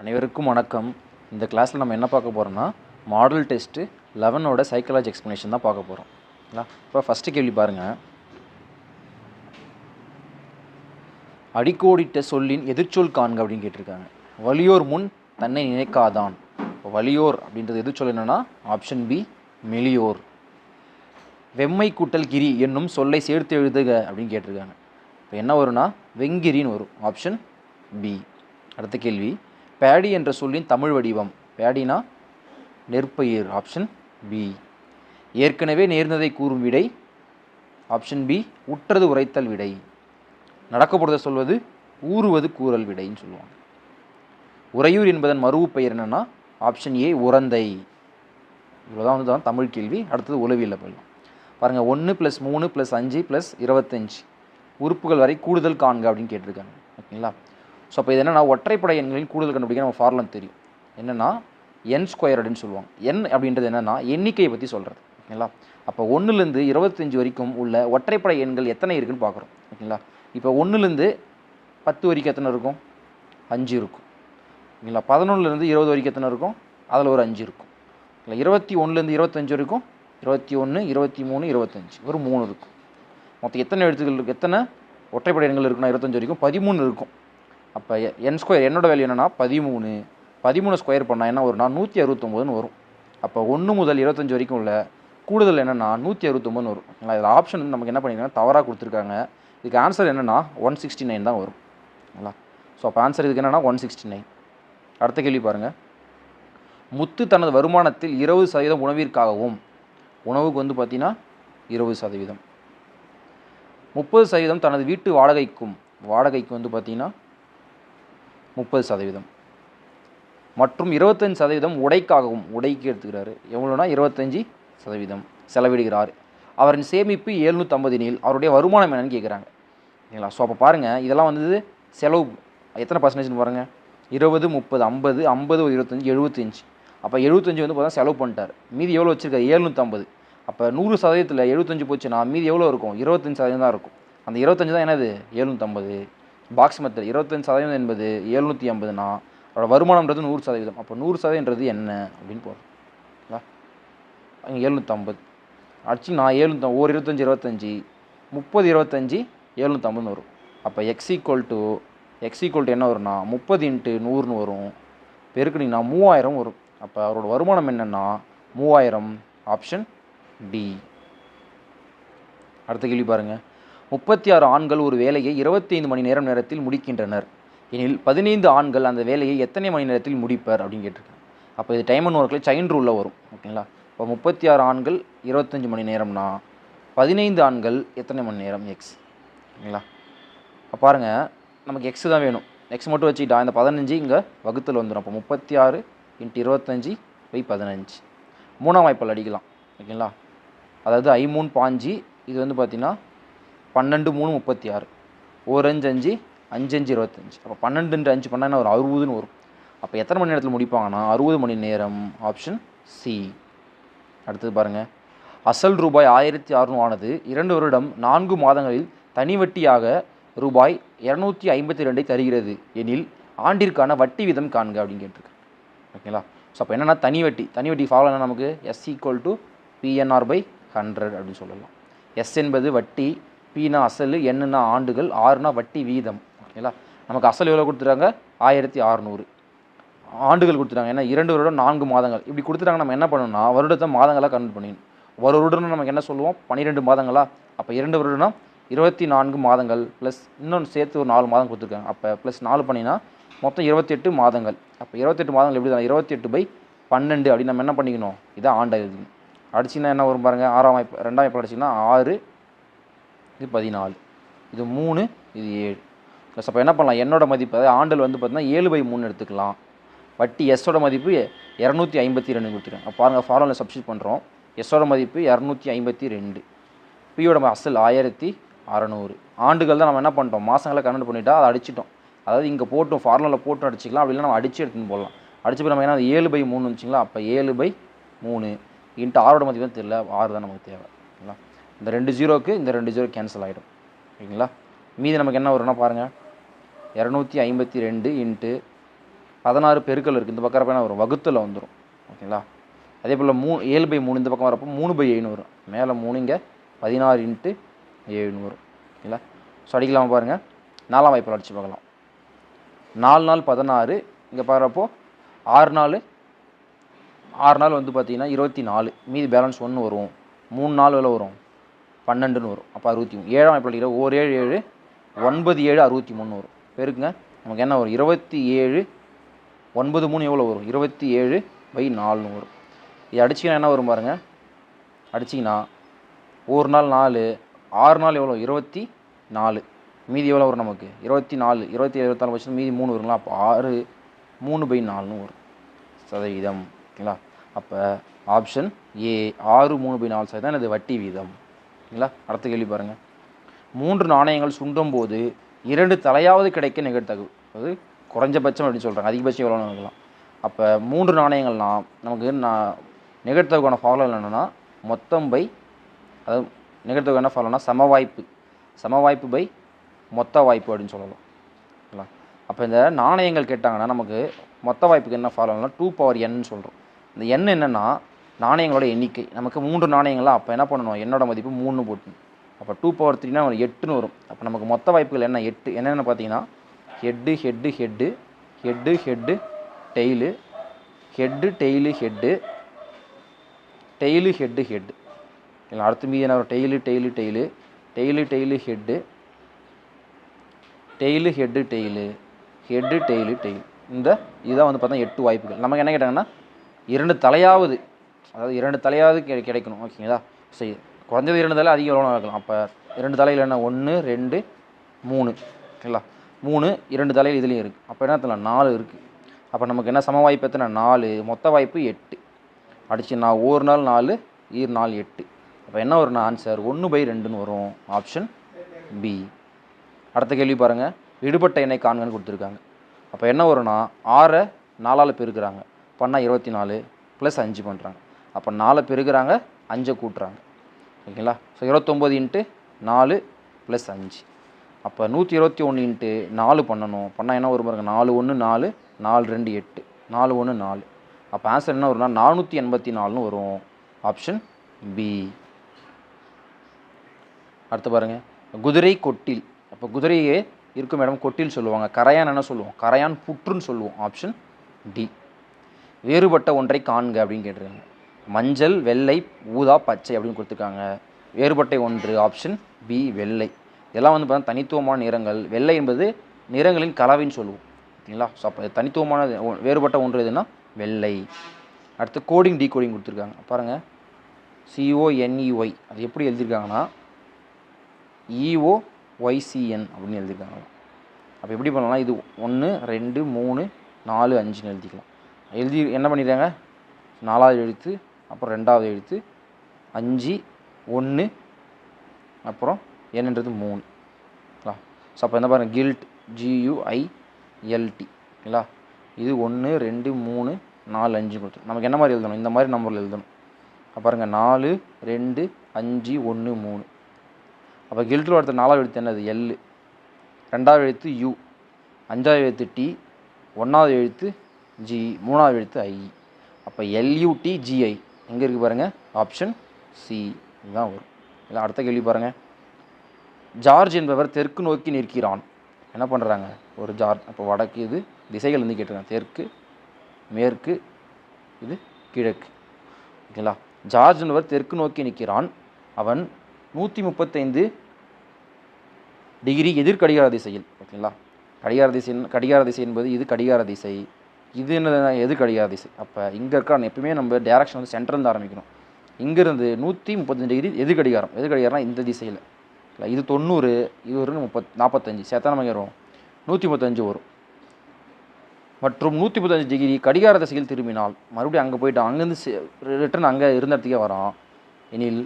அனைவருக்கும் வணக்கம். இந்த கிளாஸில் நம்ம என்ன பார்க்க போகிறோம்னா மாடல் டெஸ்ட்டு லெவனோட சைக்காலஜி எக்ஸ்ப்ளனேஷன் தான் பார்க்க போகிறோம் இப்போ ஃபஸ்ட்டு கேள்வி பாருங்கள் அடிக்கோடிட்ட சொல்லின் எதிர்ச்சொல் காண்க அப்படின்னு கேட்டிருக்காங்க. வலியோர் முன் தன்னை நினைக்காதான். இப்போ வலியோர் அப்படின்றது எதிர்ச்சொல் என்னென்னா ஆப்ஷன் பி மெலியோர். வெம்மை கூட்டல் கிரி என்னும் சொல்லை சேர்த்து எழுதுக அப்படின்னு கேட்டிருக்காங்க. இப்போ என்ன வரும்னா வெங்கிரின்னு வரும். ஆப்ஷன் பி அடுத்த கேள்வி. பேடி என்ற சொல்லின் தமிழ் வடிவம். பேடினா நெற்பயிர் ஆப்ஷன் பி ஏற்கனவே நேர்ந்ததை கூறும் விடை ஆப்ஷன் பி உற்றது உரைத்தல் விடை. நடக்கப்படுத சொல்வது ஊறுவது கூறல் விடைன்னு சொல்லுவாங்க. உறையூர் என்பதன் மறுவு பெயர் என்னென்னா ஆப்ஷன் ஏ உரந்தை இவ்வளோதான் வந்து தான் தமிழ் கேள்வி. அடுத்தது உளவியலில் போயிடலாம். பாருங்கள் ஒன்று ப்ளஸ் மூணு ப்ளஸ் அஞ்சு ப்ளஸ் இருபத்தஞ்சு. உறுப்புகள் வரை கூடுதல் காண்க அப்படின்னு கேட்டிருக்காங்க. ஓகேங்களா? ஸோ அப்போ இது என்னென்னா ஒற்றைப்படை எண்களில் கூடுதல் கண்டுபிடிக்க நம்ம ஃபார்லம் தெரியும். என்னென்னா என் ஸ்கொயர் அப்படின்னு சொல்லுவாங்க. என் அப்படின்றது என்னென்னா எண்ணிக்கையை பற்றி சொல்கிறது ஓகேங்களா? அப்போ ஒன்றுலேருந்து இருபத்தஞ்சி வரைக்கும் உள்ள ஒற்றைப்படை எண்கள் எத்தனை இருக்குன்னு பார்க்குறோம் ஓகேங்களா? இப்போ ஒன்றுலேருந்து பத்து வரைக்கும் எத்தனை இருக்கும்? அஞ்சு இருக்கும். ஓகேங்களா? பதினொன்றுலேருந்து இருபது வரைக்கும் எத்தனை இருக்கும்? அதில் ஒரு அஞ்சு இருக்கும். இல்லை இருபத்தி ஒன்றுலேருந்து இருபத்தஞ்சு வரைக்கும்? இருபத்தி ஒன்று இருபத்தி மூணு இருபத்தஞ்சி. ஒரு மூணு இருக்கும். மொத்தம் எத்தனை எழுத்துக்கள் இருக்குது எத்தனை? ஒற்றைப்படை எண்கள் இருக்குன்னா இருபத்தஞ்சு வரைக்கும். பதிமூணு இருக்கும். அப்போ என் ஸ்கொயர் என்னோட வேல்யூ என்னென்னா பதிமூணு. பதிமூணு ஸ்கொயர் பண்ணால் என்ன வரும்னா நூற்றி அறுபத்தொம்போதுன்னு வரும். அப்போ ஒன்று முதல் இருபத்தஞ்சி வரைக்கும் உள்ள கூடுதல் என்னென்னா நூற்றி அறுபத்தொம்போதுன்னு வரும். இதில் ஆப்ஷன் வந்து நமக்கு என்ன பண்ணியிருக்காங்க தவறாக கொடுத்துருக்காங்க. இதுக்கு ஆன்சர் என்னென்னா ஒன் சிக்ஸ்டி நைன் தான் வரும். ஓகேங்களா ஸோ அப்போ ஆன்சர் இதுக்கு என்னென்னா ஒன் சிக்ஸ்டி நைன் அடுத்த கேள்வி பாருங்கள் முத்து தனது வருமானத்தில் இருபது சதவீதம் உணவிற்காகவும் உணவுக்கு வந்து பார்த்தீங்கன்னா இருபது சதவீதம். முப்பது சதவீதம் தனது வீட்டு வாடகைக்கும் வாடகைக்கு வந்து பார்த்தீங்கன்னா முப்பது சதவீதம். மற்றும் இருபத்தஞ்சு சதவீதம் உடைக்காகவும் உடைக்கு எடுத்துக்கிறாரு. எவ்வளோனா இருபத்தஞ்சி சதவீதம் செலவிடுகிறார். அவரின் சேமிப்பு எழுநூற்றம்பது எனில் அவருடைய வருமானம் என்னன்னு கேட்குறாங்க சரிங்களா ஸோ அப்போ பாருங்கள் இதெல்லாம் வந்து செலவு. எத்தனை பர்சன்டேஜ்னு பாருங்கள் இருபது முப்பது ஐம்பது ஐம்பது ஒரு இருபத்தஞ்சி எழுபத்தஞ்சு. அப்போ எழுபத்தஞ்சு வந்து பார்த்தா செலவு பண்ணிட்டார். மீதி எவ்வளோ வச்சுருக்காரு? ஏழ்நூற்றம்பது அப்போ நூறு சதவீதத்தில் எழுபத்தஞ்சு போச்சுன்னா மீதி எவ்வளோ இருக்கும்? இருபத்தஞ்சு சதவீதம் தான் இருக்கும். அந்த இருபத்தஞ்சு தான் என்னது? ஏழ்நூற்றம்பது பாக்ஸ் மத்தில் இருபத்தஞ்சு சதவீதம் என்பது எழுநூற்றி ஐம்பதுனா அதோடய வருமானம்ன்றது நூறு சதவீதம். அப்போ நூறு சதவீதம்ன்றது என்ன அப்படின்னு போகிறோம் அங்கே எழுநூற்றம்பது அடிச்சு நான் எழுநூற்றி ஒரு இருபத்தஞ்சி இருபத்தஞ்சி முப்பது இருபத்தஞ்சி எழுநூற்றம்பதுன்னு வரும். அப்போ X equal to X equal to என்ன வரும்னா முப்பது இன்ட்டு நூறுன்னு வரும். பெருக்குனிங்கன்னா மூவாயிரம் வரும். அப்போ அவரோட வருமானம் என்னென்னா மூவாயிரம் ஆப்ஷன் டி அடுத்த கேள்வி பாருங்கள் முப்பத்தி ஆறு ஆண்கள் ஒரு வேலையை இருபத்தைந்து மணி நேரம் நேரத்தில் முடிக்கின்றனர். எனில் பதினைந்து ஆண்கள் அந்த வேலையை எத்தனை மணி நேரத்தில் முடிப்பர் அப்படின்னு கேட்டிருக்காங்க. அப்போ இது டைம் அண்ட் ஒர்க்கில் சைன் ரூலில் வரும். ஓகேங்களா? இப்போ முப்பத்தி ஆறு ஆண்கள் இருபத்தஞ்சி மணி நேரம்னா பதினைந்து ஆண்கள் எத்தனை மணி நேரம்? எக்ஸ் ஓகேங்களா? அப்போ பாருங்கள் நமக்கு எக்ஸ் தான் வேணும். எக்ஸ் மட்டும் வச்சுக்கிட்டா இந்த பதினஞ்சு இங்கே வகுத்தில் வந்துடும் அப்போ முப்பத்தி ஆறு இன்ட்டு இருபத்தஞ்சி பை பதினஞ்சு. மூணாம் வாய்ப்பால் அடிக்கலாம். ஓகேங்களா? அதாவது ஐ மூணு பாஞ்சு. இது வந்து பார்த்திங்கன்னா பன்னெண்டு மூணு முப்பத்தி ஆறு ஒரு அஞ்சு அஞ்சு அஞ்சு அஞ்சு இருபத்தஞ்சி. அப்போ பன்னெண்டு அஞ்சு பண்ணால் ஒரு அறுபதுன்னு வரும். அப்போ எத்தனை மணி நேரத்தில் முடிப்பாங்கன்னா அறுபது மணி நேரம் ஆப்ஷன் சி அடுத்தது பாருங்கள் அசல் ரூபாய் ஆயிரத்தி அறுநூறு ஆனது இரண்டு வருடம் நான்கு மாதங்களில் தனி வட்டியாக ரூபாய் இரநூத்தி ஐம்பத்தி ரெண்டை தருகிறது. எனில் ஆண்டிற்கான வட்டி வீதம் காண்க அப்படின்னு கேட்டிருக்கு. ஓகேங்களா? ஸோ அப்போ என்னென்னா தனி வட்டி. தனி வட்டி ஃபாலோ என்ன நமக்கு? S equal to PNR by hundred அப்படின்னு சொல்லலாம். எஸ் என்பது வட்டி பீனா அசல் என்னென்னா ஆண்டுகள் ஆறுனா வட்டி வீதம். ஓகேங்களா? நமக்கு அசல் எவ்வளோ கொடுத்துருக்காங்க? ஆயிரத்தி அறநூறு. ஆண்டுகள் கொடுத்துட்டாங்க ஏன்னா இரண்டு வருடம் நான்கு மாதங்கள். இப்படி கொடுத்துட்டாங்க நம்ம என்ன பண்ணணும்னா வருடத்தை மாதங்களாக கன்வெர்ட் பண்ணிடணும். ஒரு வருடம் நமக்கு என்ன சொல்லுவோம்? பன்னிரெண்டு மாதங்களா? அப்போ இரண்டு வருடம்னா இருபத்தி நான்கு மாதங்கள் ப்ளஸ் இன்னொன்று சேர்த்து ஒரு நாலு மாதம் கொடுத்துருக்காங்க. அப்போ ப்ளஸ் நாலு பண்ணினா மொத்தம் இருபத்தெட்டு மாதங்கள். அப்போ இருபத்தெட்டு மாதங்கள் எப்படி தான் இருபத்தெட்டு பை பன்னெண்டு அப்படின்னு நம்ம என்ன பண்ணிக்கணும்? இதான் ஆண்டு எழுதணும் அடிச்சிங்கன்னா என்ன வரும் பாருங்கள் ஆறாம் வாய்ப்பு ரெண்டாம் வாய்ப்பு அடிச்சிங்கன்னா ஆறு இது பதினாலு. இது மூணு இது ஏழு. ப்ளஸ் அப்போ என்ன பண்ணலாம்? என்னோட மதிப்பு அதாவது ஆண்டல் வந்து பார்த்தீங்கன்னா ஏழு பை மூணு எடுத்துக்கலாம். வட்டி எஸ்ஸோட மதிப்பு இரநூத்தி ஐம்பத்தி ரெண்டு கொடுத்துருக்கேன். அப்போ பாருங்கள் ஃபார்முலா சப்ஸ்டியூட் பண்ணுறோம் எஸ்ஸோட மதிப்பு இரநூத்தி ஐம்பத்தி ரெண்டு. பியோட அசல் ஆயிரத்தி அறநூறு. ஆண்டுகள் தான் நம்ம என்ன பண்ணிட்டோம்? மாதங்களை கன்வெர்ட் பண்ணிட்டா அதை அடிச்சிட்டோம். அதாவது இங்கே போட்டும் ஃபார்முலாவில் போட்டும் அடிச்சிக்கலாம். அப்படி நம்ம அடிச்சு எடுத்துன்னு போடலாம். அடிச்சு போய் நம்ம என்ன ஏழு பை மூணு வச்சுங்களா அப்போ ஏழு பை மூணு. இன்ட்டு ஆறோட மதிப்பு தெரியல ஆறு தான் நமக்கு தேவை. ஓகேங்களா இந்த ரெண்டு ஜீரோக்கு இந்த ரெண்டு ஜீரோ கேன்சல் ஆகிடும் ஓகேங்களா? மீதி நமக்கு என்ன வரும்னா பாருங்கள் இரநூத்தி ஐம்பத்தி ரெண்டு இன்ட்டு பதினாறு பெருக்கல் இருக்குது இந்த பக்கம் என்ன வரும்? வகுத்தில் வந்துடும் ஓகேங்களா? அதே போல் மூ ஏழு பை மூணு இந்த பக்கம் வரப்போ மூணு பை எழுநூறு வரும். மேலே மூணு இங்கே பதினாறு இன்ட்டு எழுநூறு வரும். ஓகேங்களா? ஸோ அடிக்கலாமா பாருங்கள் நாலாம் வாய்ப்பில் அடித்து பார்க்கலாம். நாலு நாள் பதினாறு இங்கே பார்க்குறப்போ ஆறு நாள் ஆறு நாள் வந்து பார்த்திங்கன்னா இருபத்தி நாலு. மீதி பேலன்ஸ் ஒன்று வரும். மூணு நாள் வில வரும். பன்னெண்டுன்னு வரும். அப்போ அறுபத்தி மூணு ஏழாம் வாய்ப்பில் ஒரு ஏழு ஏழு ஒன்பது ஏழு அறுபத்தி மூணு வரும். பெருக்குங்க. நமக்கு என்ன வரும்? இருபத்தி ஏழு ஒன்பது மூணு எவ்வளோ வரும்? இருபத்தி ஏழு பை நாலுன்னு வரும். இது அடிச்சிங்கன்னா என்ன வரும் பாருங்கள் அடிச்சிங்கன்னா ஒரு நாள் நாலு ஆறு நாள் எவ்வளோ இருபத்தி நாலு. மீதி எவ்வளோ வரும் நமக்கு? இருபத்தி நாலு இருபத்தி இருபத்தாலு பட்சம் மீதி மூணு வருங்களா? அப்போ ஆறு மூணு பை நாலுன்னு வரும். சதவீதம். ஓகேங்களா? அப்போ ஆப்ஷன் ஏ ஆறு மூணு பை நாலு சதவீதம். இது வட்டி வீதம். ஓகேங்களா அடுத்த கேள்வி பாருங்கள் மூன்று நாணயங்கள் சுண்டும் போது இரண்டு தலையாவது கிடைக்க நிகழ்த்தகவு அது குறைஞ்சபட்சம் அப்படின்னு சொல்கிறாங்க அதிகபட்சம் எவ்வளோன்னு இருக்கலாம் அப்போ மூன்று நாணயங்கள்லாம் நமக்கு நான் நிகழ்த்தவுக்கான ஃபாலோ என்னென்னா மொத்தம் பை அதாவது நிகழ்த்தவுக்கு என்ன ஃபாலோனா சம வாய்ப்பு. சம வாய்ப்பு பை மொத்த வாய்ப்பு அப்படின்னு சொல்லலாம். ஓகேங்களா அப்போ இந்த நாணயங்கள் கேட்டாங்கன்னா நமக்கு மொத்த வாய்ப்புக்கு என்ன ஃபாலோனா டூ பவர் என்னு சொல்கிறோம் இந்த எண் என்னென்னா நாணயங்களோட எண்ணிக்கை. நமக்கு மூன்று நாணயங்களா அப்போ என்ன பண்ணணும்? என்னோட மதிப்பு மூணு போட்டு அப்போ டூ பவர் த்ரீனா ஒரு எட்டுன்னு வரும். அப்போ நமக்கு மொத்த வாய்ப்புகள் என்ன? எட்டு. என்னென்ன பார்த்தீங்கன்னா head head head head head tail head tail head tail head head இல்லை அடுத்து மீதி என்ன வரும்? Tail tail tail tail tail head tail head tail head tail tail இந்த இதுதான் வந்து பார்த்தா எட்டு வாய்ப்புகள். நமக்கு என்ன கேட்டாங்கன்னா இரண்டு தலையாவது அதாவது இரண்டு தலையாவது கிடை கிடைக்கணும். ஓகேங்களா? சரி. குறைஞ்சது இரண்டு தலை அதிகம் எவ்வளோ இருக்கலாம் அப்போ இரண்டு தலையில் என்ன? ஒன்று ரெண்டு மூணு. ஓகேங்களா? மூணு இரண்டு தலையில் இதுலேயும் இருக்குது அப்போ என்ன தெரியல நாலு இருக்குது அப்போ நமக்கு என்ன சம வாய்ப்பு எத்தனை? நாலு. மொத்த வாய்ப்பு எட்டு. அடிச்சு நான் ஒரு நாள் நாலு ஈர் நாள் எட்டு. அப்போ என்ன வரும்னா ஆன்சர் ஒன்று பை ரெண்டுன்னு வரும். ஆப்ஷன் பி அடுத்த கேள்வி பாருங்கள் விடுபட்ட எண்ணெய் காண்கன்னு கொடுத்துருக்காங்க. அப்போ என்ன வரும்னா ஆறை நாலால் பேருக்குறாங்க. பண்ணால் இருபத்தி நாலு ப்ளஸ் அஞ்சு பண்ணுறாங்க அப்போ நாலு பெருகிறாங்க அஞ்சை கூட்டுறாங்க. ஓகேங்களா? ஸோ இருபத்தொம்போது இன்ட்டு நாலு ப்ளஸ் அஞ்சு. அப்போ நூற்றி இருபத்தி ஒன்று இன்ட்டு நாலு பண்ணணும். பண்ணால் என்ன வரும் பாருங்க நாலு ஒன்று நாலு நாலு ரெண்டு எட்டு. நாலு ஒன்று நாலு. அப்போ ஆன்சர் என்ன வரும்னா நானூற்றி எண்பத்தி நாலுன்னு வரும். ஆப்ஷன் பி அடுத்து பாருங்கள் குதிரை கொட்டில். அப்போ குதிரையே இருக்கும் இடம் கொட்டில் சொல்லுவாங்க. கரையான் என்ன சொல்லுவோம்? கரையான் புற்றுன்னு சொல்லுவோம். ஆப்ஷன் டி வேறுபட்ட ஒன்றை காண்க அப்படின்னு கேட்டிருக்காங்க. மஞ்சள் வெள்ளை ஊதா பச்சை அப்படின்னு கொடுத்துருக்காங்க. வேறுபட்டை ஒன்று ஆப்ஷன் பி வெள்ளை. இதெல்லாம் வந்து பார்த்தா தனித்துவமான நிறங்கள். வெள்ளை என்பது நிறங்களின் கலவைன்னு சொல்லுவோம். ஓகேங்களா ஸோ அப்போ தனித்துவமான ஒ- வேறுபட்ட ஒன்று எதுனா வெள்ளை. அடுத்து கோடிங் டீகோடிங் கொடுத்துருக்காங்க. பாருங்கள் சிஓஎன்இஒய் அது எப்படி எழுதியிருக்காங்கன்னா இஓ ஒய்சிஎன் அப்படின்னு எழுதியிருக்காங்க. அப்போ எப்படி பண்ணலாம்? இது ஒன்று ரெண்டு மூணு நாலு அஞ்சுன்னு எழுதிக்கலாம். எழுதி என்ன பண்ணிடுறாங்க நாலாவது எழுத்து அப்புறம் ரெண்டாவது எழுத்து அஞ்சு ஒன்று அப்புறம் என்னன்றது மூணு. ஓகேங்களா ஸோ அப்போ என்ன பாருங்கள் கில்ட் ஜியூஐஎல்டி ஓகேங்களா இது ஒன்று ரெண்டு மூணு நாலு அஞ்சு கொடுத்து. நமக்கு என்ன மாதிரி எழுதணும்? இந்த மாதிரி நம்பரில் எழுதணும். அப்போ பாருங்கள் நாலு ரெண்டு அஞ்சு ஒன்று மூணு. அப்போ கில்ட்டில் அடுத்த நாலாவது எழுத்து என்னது? எல் ரெண்டாவது எழுத்து யூ அஞ்சாவது எழுத்து டி ஒன்றாவது எழுத்து ஜி மூணாவது எழுத்து ஐ அப்போ எல்யூடி ஜிஐ எங்கே இருக்குது பாருங்கள் ஆப்ஷன் சி இதுதான் வரும். இல்லை அடுத்த கேள்வி பாருங்கள் ஜார்ஜ் என்பவர் தெற்கு நோக்கி நிற்கிறான். என்ன பண்ணுறாங்க ஒரு ஜார்ஜ் அப்போ வடக்கு இது திசைகள் வந்து கேட்டிருக்காங்க. தெற்கு மேற்கு இது கிழக்கு. ஓகேங்களா? ஜார்ஜ் என்பவர் தெற்கு நோக்கி நிற்கிறான். அவன் நூற்றி முப்பத்தைந்து டிகிரி எதிர் கடிகார திசையில். ஓகேங்களா? கடிகார திசை கடிகார திசை என்பது இது கடிகார திசை. இது என்ன எது கிடையாது. திசை அப்போ இங்கே இருக்க எப்பவுமே நம்ம டேரக்ஷன் வந்து சென்டர்லேருந்து ஆரம்பிக்கணும். இங்கேருந்து நூற்றி முப்பத்தஞ்சு டிகிரி எது கடிகாரம்? எது கடிகாரம்னா இந்த திசையில். இல்லை இது தொண்ணூறு இது ஒரு முப்பத் நாற்பத்தஞ்சு சேர்த்தா நமக்கு வரும் நூற்றி முப்பத்தஞ்சு வரும். மற்றும் நூற்றி முப்பத்தஞ்சு டிகிரி கடிகார திசையில் திரும்பினால் மறுபடியும் அங்கே போயிட்டு அங்கேருந்து ரிட்டர்ன் அங்கே இருந்த இடத்துக்கே வரான். எனில்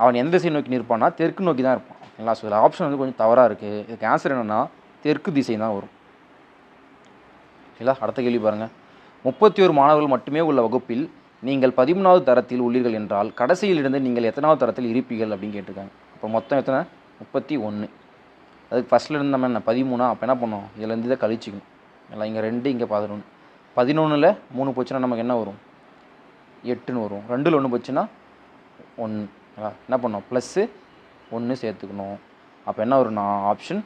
அவன் எந்த திசை நோக்கி நிற்பான்னா தெற்கு நோக்கி தான் இருப்பான். ஓகேங்களா ஸோ ஆப்ஷன் வந்து கொஞ்சம் தவறாக இருக்குது இதுக்கு ஆன்சர் என்னென்னா தெற்கு திசை தான் வரும். ஓகேங்களா? அடுத்த கேள்வி பாருங்கள் முப்பத்தி ஒரு மாணவர்கள் மட்டுமே உள்ள வகுப்பில் நீங்கள் பதிமூணாவது தரத்தில் உள்ளீர்கள் என்றால் கடைசியில் இருந்து நீங்கள் எத்தனாவது தரத்தில் இருப்பீர்கள் அப்படின்னு கேட்டிருக்காங்க. இப்போ மொத்தம் எத்தனை? முப்பத்தி ஒன்று அதுக்கு ஃபஸ்ட்டில் இருந்து நம்ம என்ன? பதிமூணா? அப்போ என்ன பண்ணோம் இதுலேருந்து இதை கழிச்சிக்கணும். இல்லை இங்கே ரெண்டு இங்கே பதினொன்று பதினொன்றில் மூணு போச்சுன்னா நமக்கு என்ன வரும்? எட்டுன்னு வரும். ரெண்டில் ஒன்று போச்சுன்னா ஒன்று என்ன பண்ணோம் ப்ளஸ்ஸு ஒன்று சேர்த்துக்கணும். அப்போ என்ன வரும்னா ஆப்ஷன்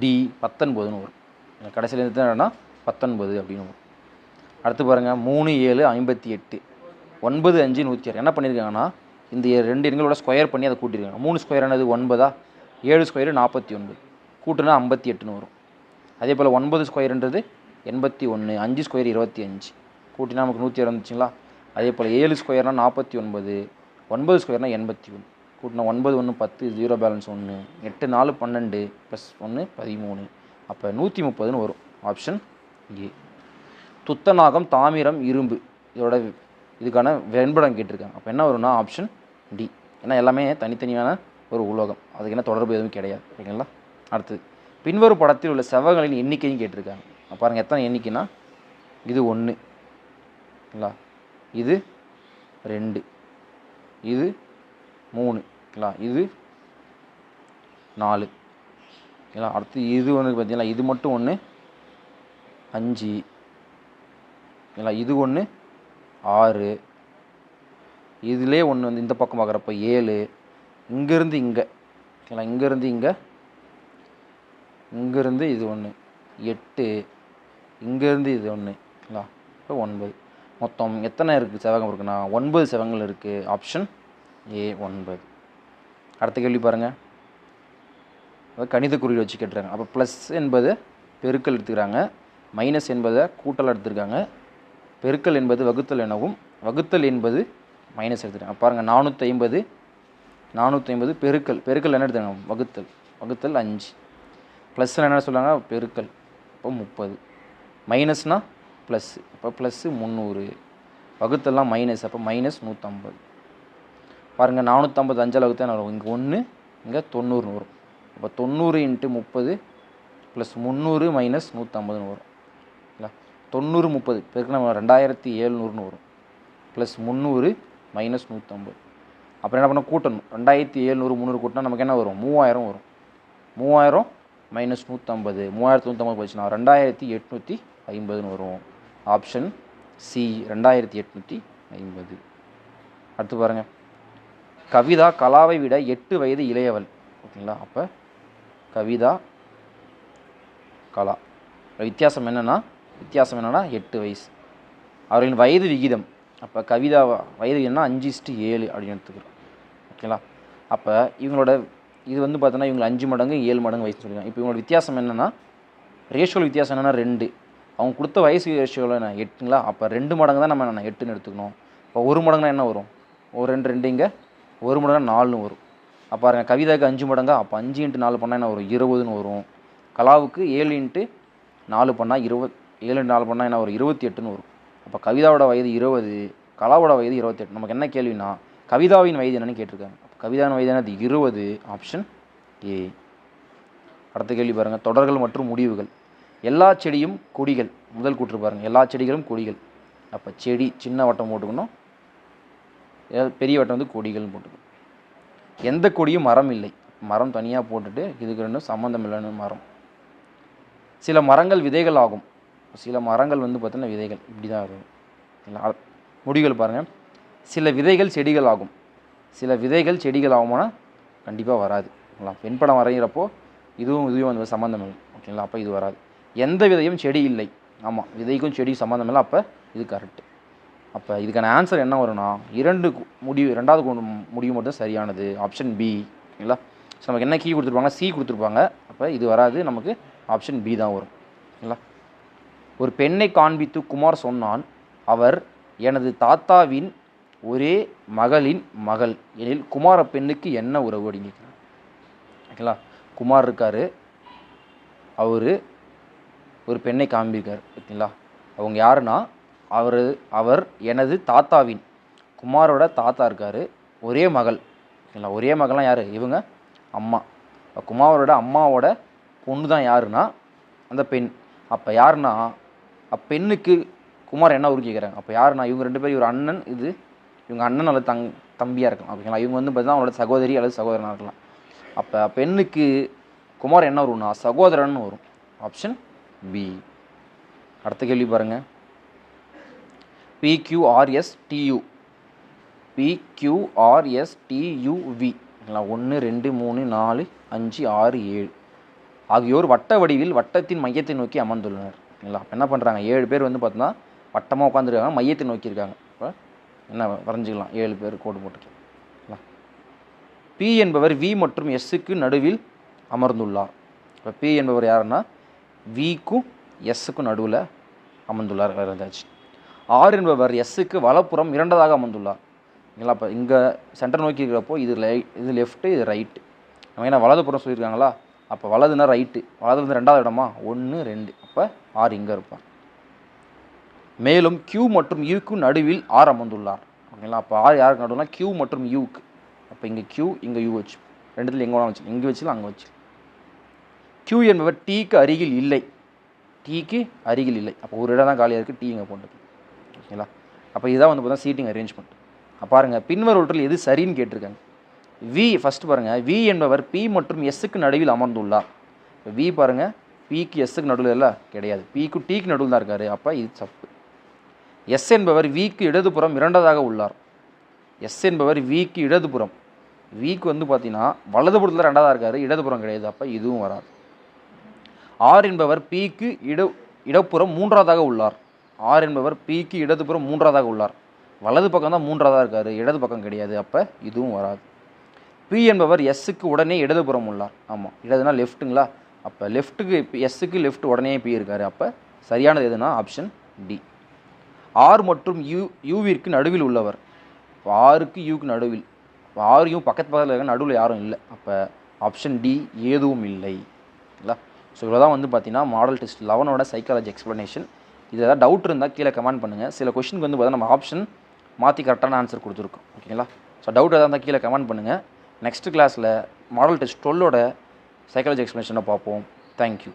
டி பத்தொன்பதுன்னு வரும் கடைசியில் இருந்து என்னன்னா பத்தொன்பது அப்படின்னு வரும் அடுத்து பாருங்கள் மூணு ஏழு ஐம்பத்தி எட்டு. ஒன்பது அஞ்சு நூற்றி ஆறு. என்ன பண்ணியிருக்காங்கன்னா இந்த ரெண்டு எண்களோட ஸ்கொயர் பண்ணி அதை கூட்டியிருக்காங்க. மூணு ஸ்கொயர் என்னது? ஒன்பதா? ஏழு ஸ்கொயரு நாற்பத்தி ஒன்பது. கூட்டுனா ஐம்பத்தி எட்டுன்னு வரும் அதே போல் ஒன்பது ஸ்கொயருன்றது எண்பத்தி ஒன்று. அஞ்சு ஸ்கொயர் இருபத்தி அஞ்சு. கூட்டினா நமக்கு நூற்றி இருந்துச்சுங்களா அதே போல் ஏழு ஸ்கொயர்னால் நாற்பத்தி ஒன்பது. ஒன்பது ஸ்கொயர்னால் எண்பத்தி ஒன்று. கூட்டினா ஒன்பது ஒன்று பத்து ஜீரோ பேலன்ஸ் ஒன்று எட்டு நாலு பன்னெண்டு ப்ளஸ் ஒன்று பதிமூணு. அப்போ நூற்றி முப்பதுன்னு வரும். ஆப்ஷன் ஏ துத்தநாகம் தாமிரம் இரும்பு. இதோட இதுக்கான வெண்படம் கேட்டிருக்காங்க. அப்போ என்ன வரும்னா ஆப்ஷன் டி ஏன்னா எல்லாமே தனித்தனியான ஒரு உலோகம். அதுக்கு என்ன தொடர்பு எதுவும் கிடையாது. ஓகேங்களா அடுத்தது. பின்வரும் படத்தில் உள்ள செவ்வகங்களின் எண்ணிக்கையும் கேட்டிருக்காங்க. பாருங்கள் எத்தனை எண்ணிக்கைனா இது ஒன்று இல்லை இது ரெண்டு. இது மூணு. ஓகேங்களா? இது நாலு. ஓகேங்களா? அடுத்து இது ஒன்று பார்த்தீங்களா இது மட்டும் ஒன்று அஞ்சு. ஓகேங்களா? இது ஒன்று ஆறு. இதிலே ஒன்று வந்து இந்த பக்கம் பார்க்குறப்ப ஏழு. இங்கேருந்து இங்கே. ஓகேங்களா? இங்கேருந்து இங்கே. இங்கேருந்து இது ஒன்று எட்டு. இங்கேருந்து இது ஒன்று ஓகேங்களா? இப்போ ஒன்பது. மொத்தம் எத்தனை இருக்குது செவகம் இருக்குன்னா ஒன்பது செவங்கள் இருக்குது ஆப்ஷன் ஏ ஒன்பது. அடுத்த கேள்வி பாருங்கள் அதாவது கணித குறியீடு வச்சு கேட்டுருக்காங்க அப்போ ப்ளஸ் என்பது பெருக்கல் எடுத்துக்கிறாங்க. மைனஸ் என்பதை கூட்டல் எடுத்திருக்காங்க. பெருக்கல் என்பது வகுத்தல் எனவும் வகுத்தல் என்பது மைனஸ் எடுத்துருக்காங்க. பாருங்கள் நானூற்றி ஐம்பது நானூற்றி ஐம்பது பெருக்கல். பெருக்கல் என்ன எடுத்துருக்காங்க? வகுத்தல். வகுத்தல் அஞ்சு. ப்ளஸ்ஸில் என்ன சொல்கிறாங்க பெருக்கல். இப்போ முப்பது. மைனஸ்னால் ப்ளஸ்ஸு இப்போ ப்ளஸ்ஸு முந்நூறு. வகுத்தெல்லாம் மைனஸ் அப்போ மைனஸ் நூற்றம்பது பாருங்கள் நானூற்றம்பது அஞ்சளவுக்கு தான் வரும். இங்கே ஒன்று இங்கே தொண்ணூறுனு வரும் இப்போ தொண்ணூறு இன்ட்டு முப்பது ப்ளஸ் முந்நூறு மைனஸ் நூற்றம்பதுன்னு வரும் இல்லை தொண்ணூறு முப்பது. பெருக்கு நம்ம ரெண்டாயிரத்தி ஏழ்நூறுன்னு வரும். ப்ளஸ் முந்நூறு மைனஸ் நூற்றம்பது அப்புறம் என்ன பண்ண கூட்டணும். ரெண்டாயிரத்தி ஏழ்நூறு முந்நூறு கூட்டினா நமக்கு என்ன வரும்? மூவாயிரம் வரும். மூவாயிரம் மைனஸ் நூற்றம்பது மூவாயிரத்தி நூற்றம்பது போச்சுன்னா ரெண்டாயிரத்தி எட்நூற்றி ஐம்பதுன்னு வரும். ஆப்ஷன் சி ரெண்டாயிரத்தி எட்நூற்றி ஐம்பது. அடுத்து பாருங்கள் கவிதா கலாவை விட எட்டு வயது இளையவள். ஓகேங்களா? அப்போ கவிதா கலா. வித்தியாசம் என்னென்னா வித்தியாசம் என்னென்னா எட்டு வயசு. அவர்களின் வயது விகிதம். அப்போ கவிதா வயது என்ன அஞ்சு இஸ்ட்டு ஏழு அப்படின்னு எடுத்துக்கிறோம். ஓகேங்களா? அப்போ இவங்களோட இது வந்து பார்த்தோன்னா இவங்க அஞ்சு மடங்கு ஏழு மடங்கு வயசுன்னு சொல்லியிருக்காங்க. இப்போ இவங்களோட வித்தியாசம் என்னென்னா ரேஷியோவில் வித்தியாசம் என்னென்னா ரெண்டு. அவங்க கொடுத்த வயசு ரேஷியோவில் என்ன? எட்டுங்களா? அப்போ ரெண்டு மடங்கு தான் நம்ம என்ன எட்டுன்னு எடுத்துக்கணும். இப்போ ஒரு மடங்குனா என்ன வரும்? ஒரு ரெண்டு ரெண்டு இங்கே ஒரு மடங்காக நாலுன்னு வரும். அப்போ பாருங்கள் கவிதாவுக்கு அஞ்சு மடங்கா அப்போ அஞ்சு இன்ட்டு நாலு பண்ணால் என்ன வரும்? இருபதுன்னு வரும். கலாவுக்கு ஏழு இன்ட்டு நாலு பண்ணால் இருபத் ஏழு இன்ட்டு நாலு பண்ணால் என்ன வரும்? இருபத்தி எட்டுன்னு வரும். அப்போ கவிதாவோட வயது இருபது கலாவோட வயது இருபத்தெட்டு. நமக்கு என்ன கேள்வினா கவிதாவின் வயது என்னன்னு கேட்டிருக்காங்க. அப்போ கவிதாவின் வயது என்னது? இருபது ஆப்ஷன் ஏ அடுத்த கேள்வி பாருங்கள் தொடர்கள் மற்றும் முடிவுகள். எல்லா செடியும் கொடிகள். முதல் கூற்று பாருங்கள் எல்லா செடிகளும் கொடிகள். அப்போ செடி சின்ன வட்டம் போட்டுக்கணும். பெரிய வட்டம் வந்து கொடிகள்னு போட்டுக்கணும் எந்த கொடியும் மரம் இல்லை. மரம் தனியாக போட்டுட்டு இதுக்கு ரெண்டும் சம்மந்தம் இல்லைன்னு மரம். சில மரங்கள் விதைகள் ஆகும். சில மரங்கள் வந்து பார்த்தோன்னா விதைகள். இப்படி தான் இருக்கும் முடிகள் பாருங்கள் சில விதைகள் செடிகள் ஆகும். சில விதைகள் செடிகள் ஆகுமானா கண்டிப்பாக வராது. ஓகேங்களா? பெண்படம் வரைகிறப்போ இதுவும் இதுவும் வந்து சம்மந்தம் இல்லை. ஓகேங்களா? அப்போ இது வராது. எந்த விதையும் செடி இல்லை. ஆமாம் விதைக்கும் செடி சம்மந்தம் இல்லை. அப்போ இது கரெக்டு அப்போ இதுக்கான ஆன்சர் என்ன வரும்னா இரண்டு முடிவு ரெண்டாவது முடிவு மட்டும் சரியானது. ஆப்ஷன் பி ஓகேங்களா ஸோ நமக்கு என்ன கீ கொடுத்துருப்பாங்க? சி கொடுத்துருப்பாங்க. அப்போ இது வராது நமக்கு ஆப்ஷன் பி தான் வரும். ஓகேங்களா ஒரு பெண்ணை காண்பித்து குமார் சொன்னான் அவர் எனது தாத்தாவின் ஒரே மகளின் மகள். எனில் குமார பெண்ணுக்கு என்ன உறவு? அப்படின்னு ஓகேங்களா? குமார் இருக்கார். அவர் ஒரு பெண்ணை காண்பிருக்கார் ஓகேங்களா? அவங்க யாருன்னா அவர் அவர் எனது தாத்தாவின் குமாரோட தாத்தா இருக்கார் ஒரே மகள். இல்லை ஒரே மகள்லாம் யார்? இவங்க அம்மா. குமாரோட அம்மாவோட பொண்ணு தான் யாருன்னா அந்த பெண். அப்போ யாருன்னா அப்பெண்ணுக்கு குமார் என்ன ஊர் கேட்குறாங்க அப்போ யாருன்னா இவங்க ரெண்டு பேரும் இவர் அண்ணன் இது இவங்க அண்ணன் அல்லது தங் தம்பியாக இருக்கலாம். ஓகேங்களா இவங்க வந்து பார்த்தீங்கன்னா அவங்களோட சகோதரி அல்லது சகோதரனாக இருக்கலாம். அப்போ பெண்ணுக்கு குமார் என்ன வரும்னா சகோதரன் வரும். Option B. அடுத்த கேள்வி பாருங்கள் பிக்யூஆர்எஸ்டியு பிக்யூஆர்எஸ்டியுவி ஒன்று ரெண்டு மூணு நாலு அஞ்சு ஆறு ஏழு. ஆகியோர் வட்ட வடிவில் வட்டத்தின் மையத்தை நோக்கி அமர்ந்துள்ளனர். சரிங்களா அப்போ என்ன பண்ணுறாங்க ஏழு பேர் வந்து பார்த்தோன்னா வட்டமாக உட்காந்துருக்காங்க மையத்தை நோக்கி இருக்காங்க. இப்போ என்ன வரைஞ்சிக்கலாம்? ஏழு பேர் கோடு போட்டுக்கலாம். பி என்பவர் வி மற்றும் எஸ்ஸுக்கு நடுவில் அமர்ந்துள்ளார். இப்போ பி என்பவர் யாருன்னா? விக்கும் எஸ்ஸுக்கும் நடுவில் அமர்ந்துள்ளார். வேறு ஏதாச்சும். ஆர் என்பவர் எஸ்ஸுக்கு வலப்புறம் இரண்டதாக அமர்ந்துள்ளார் இல்லைங்களா அப்போ இங்கே சென்டர் நோக்கி இருக்கிறப்போ இது லை இது லெஃப்ட்டு இது ரைட்டு நம்ம ஏன்னா வலதுபுறம் சொல்லியிருக்காங்களா? அப்போ வலதுனா ரைட்டு வலது வந்து ரெண்டாவது இடமா? ஒன்று ரெண்டு. அப்போ ஆர் இங்கே இருப்பார். மேலும் கியூ மற்றும் யூக்கு நடுவில் ஆர் அமர்ந்துள்ளார் ஓகேங்களா அப்போ ஆர் யாருக்கு நடுவுனா கியூ மற்றும் யூக்கு அப்போ இங்கே கியூ இங்கே யூ வச்சு. ரெண்டுத்துல எங்கே வேணாலும் வச்சு இங்கே வச்சுலாம் அங்கே வச்சு கியூ என்பவர் டீக்கு அருகில் இல்லை. டீக்கு அருகில் இல்லை. அப்போ ஒரு இடம் தான் காலியாக இருக்குது டீ இங்கே போட்டது ஓகேங்களா? அப்போ இதுதான் வந்து பார்த்தா சீட்டிங் அரேஞ்ச்மெண்ட் அப்போ பாருங்கள் பின்வருவற்றில் எது சரின்னு கேட்டிருக்காங்க. வி ஃபஸ்ட்டு பாருங்கள் வி என்பவர் பி மற்றும் எஸ்ஸுக்கு நடுவில் அமர்ந்துள்ளார். இப்போ வி பாருங்கள் பிக்கு எஸ்ஸுக்கு நடுவில் இல்லை கிடையாது. பிக்கு டிக்கு நடுவில் தான் இருக்காரு. அப்போ இது தப்பு. எஸ் என்பவர் விக்கு இடதுபுறம் இரண்டதாக உள்ளார். எஸ் என்பவர் விக்கு இடதுபுறம். விக்கு வந்து பார்த்தீங்கன்னா வலதுபுறத்தில் ரெண்டாவதாக இருக்காரு இடதுபுறம் கிடையாது. அப்போ இதுவும் வராது. ஆர் என்பவர் பிக்கு இட இடப்புறம் மூன்றாவதாக உள்ளார். ஆர் என்பவர் பிக்கு இடதுபுறம் மூன்றாவதாக உள்ளார். வலது பக்கம் தான் மூன்றாவதாக இருக்கார். இடது பக்கம் கிடையாது. அப்போ இதுவும் வராது. பி என்பவர் எஸ்ஸுக்கு உடனே இடதுபுறம் உள்ளார். ஆமாம் இடதுனா லெஃப்ட்டுங்களா அப்போ லெஃப்ட்டுக்கு எஸ்ஸுக்கு லெஃப்ட் உடனே பி இருக்கார். அப்போ சரியானது எதுனா ஆப்ஷன் டி ஆர் மற்றும் யூ யூவிற்கு நடுவில் உள்ளவர். ஆருக்கு யூக்கு நடுவில். இப்போ யூ பக்கத்து பக்கத்தில் இருக்க நடுவில் யாரும் இல்லை. அப்போ ஆப்ஷன் டி எதுவும் இல்லை. இல்லை? ஸோ இவ்வளோ தான் வந்து பார்த்தீங்கன்னா மாடல் டெஸ்ட் லெவனோட சைக்காலஜி எக்ஸ்ப்ளனேஷன் இது ஏதாவது டவுட் இருந்தால் கீழே கமெண்ட் பண்ணுங்கள் சில கொஷினுக்கு வந்து பார்த்தா நம்ம ஆப்ஷன் மாற்றி கரெக்டான ஆன்சர் கொடுத்துருக்கோம். ஓகேங்களா ஸோ டவுட் எதாவது இருந்தால் கீழே கமெண்ட் பண்ணுங்கள் நெக்ஸ்ட் கிளாஸில் மாடல் டெஸ்ட் டுவெல்லோட சைக்காலஜி எக்ஸ்ப்ளனேஷனை பார்ப்போம். Thank you